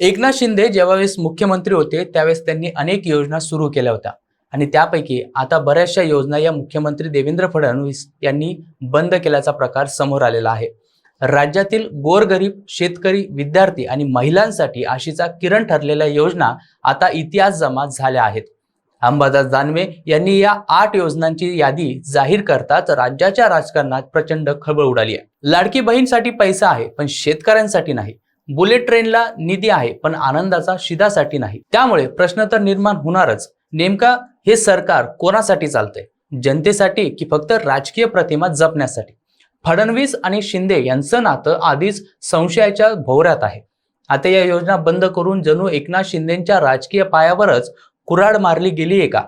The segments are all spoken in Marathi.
एकनाथ शिंदे ज्यावेळेस मुख्यमंत्री होते त्यावेळेस त्यांनी अनेक योजना सुरू केल्या होत्या. आणि त्यापैकी आता बऱ्याचशा योजना या मुख्यमंत्री देवेंद्र फडणवीस यांनी बंद केल्याचा प्रकार समोर आलेला आहे. राज्यातील गोरगरीब शेतकरी विद्यार्थी आणि महिलांसाठी आशीचा किरण ठरलेल्या योजना आता इतिहास जमा झाल्या आहेत. अंबादास दानवे यांनी या आठ योजनांची यादी जाहीर करताच राज्याच्या राजकारणात प्रचंड खळबळ उडाली आहे. लाडकी बहीणसाठी पैसा आहे पण शेतकऱ्यांसाठी नाही. बुलेट ट्रेनला निधी आहे पण आनंदाचा शिधासाठी नाही. त्यामुळे प्रश्न तर निर्माण होणारच. नेमका हे सरकार कोणासाठी चालतंय? जनतेसाठी की फक्त राजकीय प्रतिमा जपण्यासाठी? फडणवीस आणि शिंदे यांचं नातं आधीच संशयाच्या भोवऱ्यात आहे. आता या योजना बंद करून जणू एकनाथ शिंदेच्या राजकीय पायावरच कुऱ्हाड मारली गेली आहे का?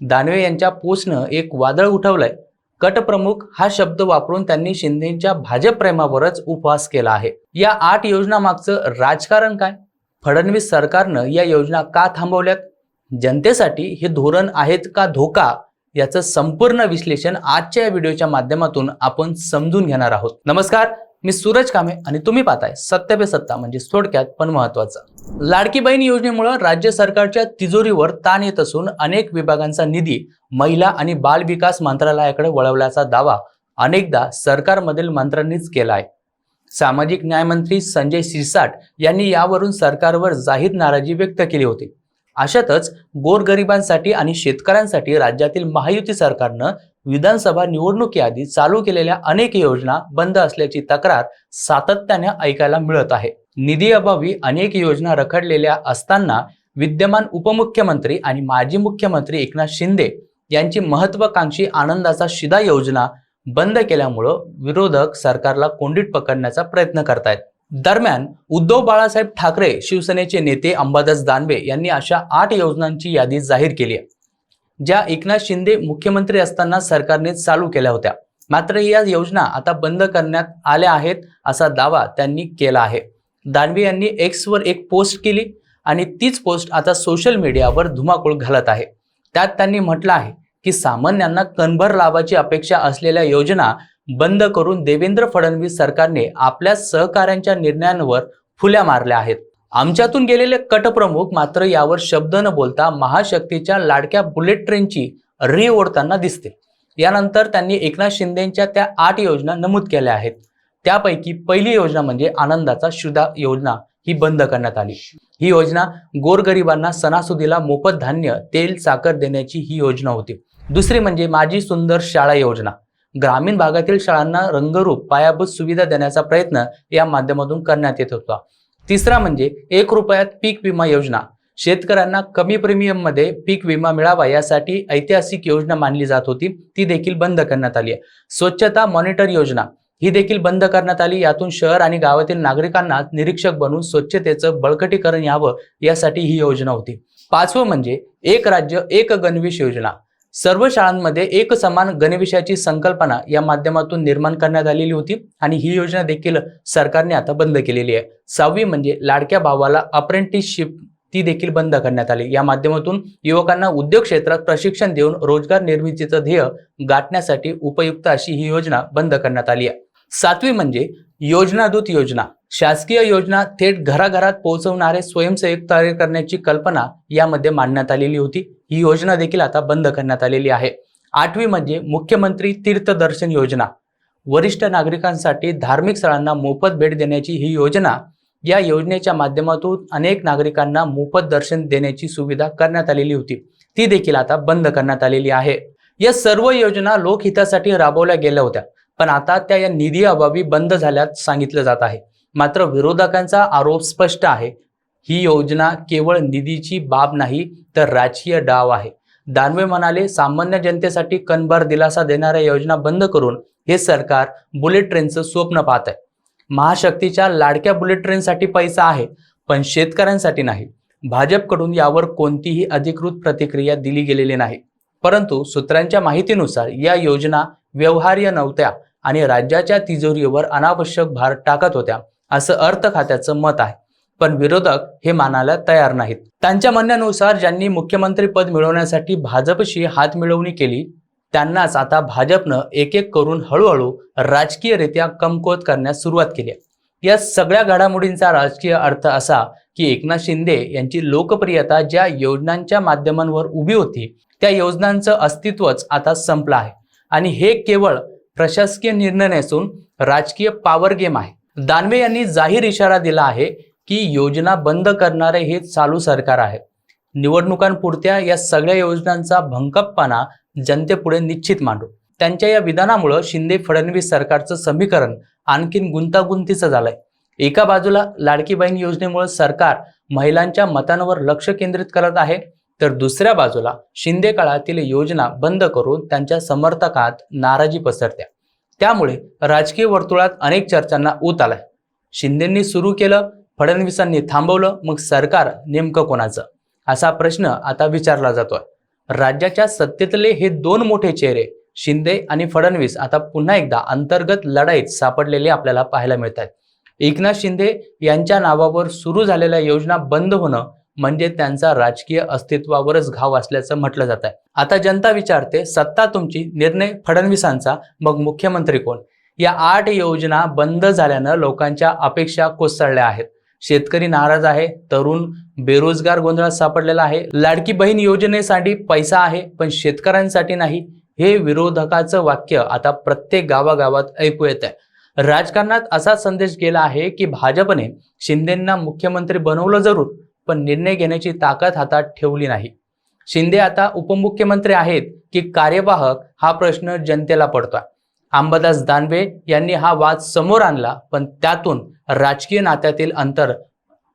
दानवे यांच्या पोस्टनं एक वादळ उठवलंय. गटप्रमुख हा शब्द वापरून त्यांनी शिंदेच्या भाजप प्रेमावरच उपवास केला आहे. या आठ योजना मागचं राजकारण काय? फडणवीस सरकारनं या योजना का थांबवल्यात? जनतेसाठी हे धोरण आहेत का धोका? याचं संपूर्ण विश्लेषण आजच्या या व्हिडिओच्या माध्यमातून आपण समजून घेणार आहोत. नमस्कार मी सूरज कामे आणि तुम्ही पाहताय सत्य पे सत्ता म्हणजे थोडक्यात पण महत्वाचं. लाडकी बहीण योजनेमुळे राज्य सरकारच्या तिजोरीवर ताण येत असून अनेक विभागांचा निधी महिला आणि बाल विकास मंत्रालयाकडे वळवल्याचा दावा अनेकदा सरकारमधील मंत्र्यांनीच केला आहे सामाजिक न्यायमंत्री संजय सिरसाट यांनी यावरून सरकारवर जाहीर नाराजी व्यक्त केली होती. अशातच गोरगरिबांसाठी आणि शेतकऱ्यांसाठी राज्यातील महायुती सरकारनं विधानसभा निवडणुकीआधी चालू केलेल्या अनेक योजना बंद असल्याची तक्रार सातत्याने ऐकायला मिळत आहे. निधीअभावी अनेक योजना रखडलेल्या असताना विद्यमान उपमुख्यमंत्री आणि माजी मुख्यमंत्री एकनाथ शिंदे यांची महत्वाकांक्षी आनंदाचा शिदा योजना बंद केल्यामुळं विरोधक सरकारला कोंडीत पकडण्याचा प्रयत्न करतायत. दरम्यान उद्धव बाळासाहेब ठाकरे शिवसेनेचे नेते अंबादास दानवे यांनी अशा आठ योजनांची यादी जाहीर केली आहे. ज्या एकनाथ शिंदे मुख्यमंत्री असताना सरकारने चालू केल्या होत्या. मात्र या योजना आता बंद करण्यात आल्या आहेत असा दावा त्यांनी केला आहे. दानवे यांनी एक्सवर एक पोस्ट केली आणि तीच पोस्ट आता सोशल मीडियावर धुमाकूळ घालत आहे. त्यात त्यांनी म्हटलं आहे की सामान्यांना कणभर लाभाची अपेक्षा असलेल्या योजना बंद करून देवेंद्र फडणवीस सरकारने आपल्या सहकाऱ्यांच्या निर्णयांवर फुल्या मारल्या आहेत. आमच्यातून गेलेले कटप्रमुख मात्र यावर शब्द न बोलता महाशक्तीच्या लाडक्या बुलेट ट्रेनची री ओढताना दिसते. यानंतर त्यांनी एकनाथ शिंदेच्या त्या आठ योजना नमूद केल्या आहेत. त्यापैकी पहिली योजना म्हणजे आनंदाचा शुदा योजना ही बंद करण्यात आली. ही योजना गोरगरिबांना सणासुदीला मोफत धान्य तेल साखर देण्याची ही योजना होती. दुसरी म्हणजे माझी सुंदर शाळा योजना. ग्रामीण भागातील शाळांना रंगरूप पायाभूत सुविधा देण्याचा प्रयत्न या माध्यमातून करण्यात येत होता. तिसरा म्हणजे एक रुपयात पीक विमा योजना. शेतकऱ्यांना कमी प्रीमियममध्ये पीक विमा मिळावा यासाठी ऐतिहासिक योजना मानली जात होती. ती देखील बंद करण्यात आली आहे. स्वच्छता मॉनिटर योजना. ही देखील बंद करण्यात आली. यातून शहर आणि गावातील नागरिकांना निरीक्षक बनून स्वच्छतेचं बळकटीकरण यावं यासाठी ही योजना होती. पाचवं म्हणजे एक राज्य एक गणवेश योजना. सर्व शाळांमध्ये एक समान गणविषयाची संकल्पना या माध्यमातून निर्माण करण्यात आलेली होती आणि ही योजना देखील सरकारने आता बंद केलेली आहे. सहावी म्हणजे लाडक्या भावाला अप्रेंटिसशिप ती देखील बंद करण्यात आली. या माध्यमातून युवकांना उद्योग क्षेत्रात प्रशिक्षण देऊन रोजगार निर्मितीचं ध्येय गाठण्यासाठी उपयुक्त अशी ही योजना बंद करण्यात आली आहे. सातवी म्हणजे योजनादूत योजना. शासकीय योजना थेट घराघरात पोहोचवणारे स्वयंसेवक तयार करण्याची कल्पना यामध्ये मांडण्यात आलेली होती. ही योजना देखील आता बंद करण्यात आलेली आहे. आठवी म्हणजे मुख्यमंत्री तीर्थदर्शन योजना. वरिष्ठ नागरिकांसाठी धार्मिक स्थळांना मोफत भेट देण्याची ही योजना. या योजनेच्या माध्यमातून अनेक नागरिकांना मोफत दर्शन देण्याची सुविधा करण्यात आलेली होती. ती देखील आता बंद करण्यात आलेली आहे. या सर्व योजना लोकहितासाठी राबवल्या गेल्या होत्या. पण आता त्या या निधी अभावी बंद झाल्यात सांगितलं जात आहे. मात्र विरोधकांचा आरोप स्पष्ट आहे. ही योजना केवळ निधीची बाब नाही तर राजकीय डाव आहे. दानवे म्हणाले सामान्य जनतेसाठी कणभर दिलासा देणाऱ्या योजना बंद करून हे सरकार बुलेट ट्रेनचं स्वप्न पाहत आहे. महाशक्तीच्या लाडक्या बुलेट ट्रेनसाठी पैसा आहे पण शेतकऱ्यांसाठी नाही. भाजपकडून यावर कोणतीही अधिकृत प्रतिक्रिया दिली गेलेली नाही. परंतु सूत्रांच्या माहितीनुसार या योजना व्यवहार्य नव्हत्या आणि राज्याच्या तिजोरीवर अनावश्यक भार टाकत होत्या. असं अर्थ खात्याचं मत आहे. पण विरोधक हे मानायला तयार नाहीत. त्यांच्या म्हणण्यानुसार ज्यांनी मुख्यमंत्री पद मिळवण्यासाठी भाजपशी हात मिळवणी केली त्यांनाच आता भाजपनं एक एक करून हळूहळू राजकीयरित्या कमकुवत करण्यास सुरुवात केली या सगळ्या घडामोडींचा राजकीय अर्थ असा की एकनाथ शिंदे यांची लोकप्रियता ज्या योजनांच्या माध्यमांवर उभी होती त्या योजनांचं अस्तित्वच आता संपलं आहे. आणि हे केवळ प्रशासकीय निर्णय नसून राजकीय पॉवर गेम आहे. दानवे यांनी जाहीर इशारा दिला आहे की योजना बंद करणारे हे चालू सरकार आहे. निवडणुकांपुरत्या या सगळ्या योजनांचा भंकपपणा जनतेपुढे निश्चित मांडू त्यांच्या या विधानामुळं शिंदे फडणवीस सरकारचं समीकरण आणखीन गुंतागुंतीचं झालंय. एका बाजूला लाडकी बहीण योजनेमुळे सरकार महिलांच्या मतांवर लक्ष केंद्रित करत आहे तर दुसऱ्या बाजूला शिंदे काळातील योजना बंद करून त्यांच्या समर्थकात नाराजी पसरत्या. त्यामुळे राजकीय वर्तुळात अनेक चर्चांना ऊत आलाय. शिंदेंनी सुरू केलं फडणवीसांनी थांबवलं मग सरकार नेमकं कोणाचं? असा प्रश्न आता विचारला जातोय. राज्याच्या सत्तेतले हे दोन मोठे चेहरे शिंदे आणि फडणवीस आता पुन्हा एकदा अंतर्गत लढाईत सापडलेले आपल्याला पाहायला मिळत आहेत एकनाथ शिंदे यांच्या नावावर सुरू झालेल्या योजना बंद होणं म्हणजे त्यांचा राजकीय अस्तित्वावरच घाव असल्याचं म्हटलं जात आहे. आता जनता विचारते सत्ता तुमची निर्णय फडणवीसांचा मग मुख्यमंत्री कोण? या आठ योजना बंद झाल्यानं लोकांच्या अपेक्षा कोसळल्या आहेत. शेतकरी नाराज आहे तरुण बेरोजगार गोंधळात सापडलेला आहे. लाडकी बहीण योजनेसाठी पैसा आहे पण शेतकऱ्यांसाठी नाही. हे विरोधकाचं वाक्य आता प्रत्येक गावागावात ऐकू येत आहे. राजकारणात असा संदेश गेला आहे की भाजपने शिंदेंना मुख्यमंत्री बनवलं जरूर पण निर्णय घेण्याची ताकद हातात ठेवली नाही. शिंदे आता उपमुख्यमंत्री आहेत की कार्यवाहक हा प्रश्न जनतेला पडतोय. अंबादास दानवे यांनी हा वाद समोर आणला पण त्यातून राजकीय नात्यातील अंतर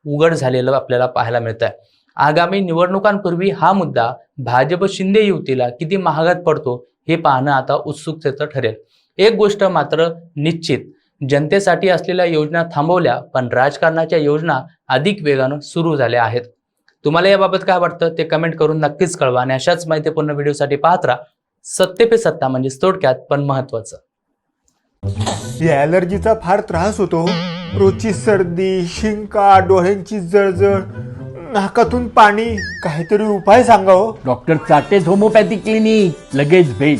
उघड झालेलं आपल्याला पाहायला मिळत आहे आगामी निवडणुकांपूर्वी हा मुद्दा भाजप शिंदे युतीला किती महागात पडतो हे पाहणं आता उत्सुकतेचं ठरेल. एक गोष्ट मात्र निश्चित जनतेसाठी असलेल्या योजना थांबवल्या पण राजकारणाच्या योजना अधिक वेगानं सुरू झाल्या आहेत. तुम्हाला याबाबत काय वाटतं ते कमेंट करून नक्कीच कळवा आणि अशाच माहितीपूर्ण व्हिडिओसाठी पाहत राहा. सत्य पे सत्ता म्हणजे थोडक्यात पण महत्वाचं या ॲलर्जीचा फार त्रास होतो रोजची सर्दी शिंका डोळ्यांची जळजळ नाकातून पाणी काहीतरी उपाय सांगा हो. डॉक्टर चाटेज होमोपॅथी क्लिनिक लगेच भेट.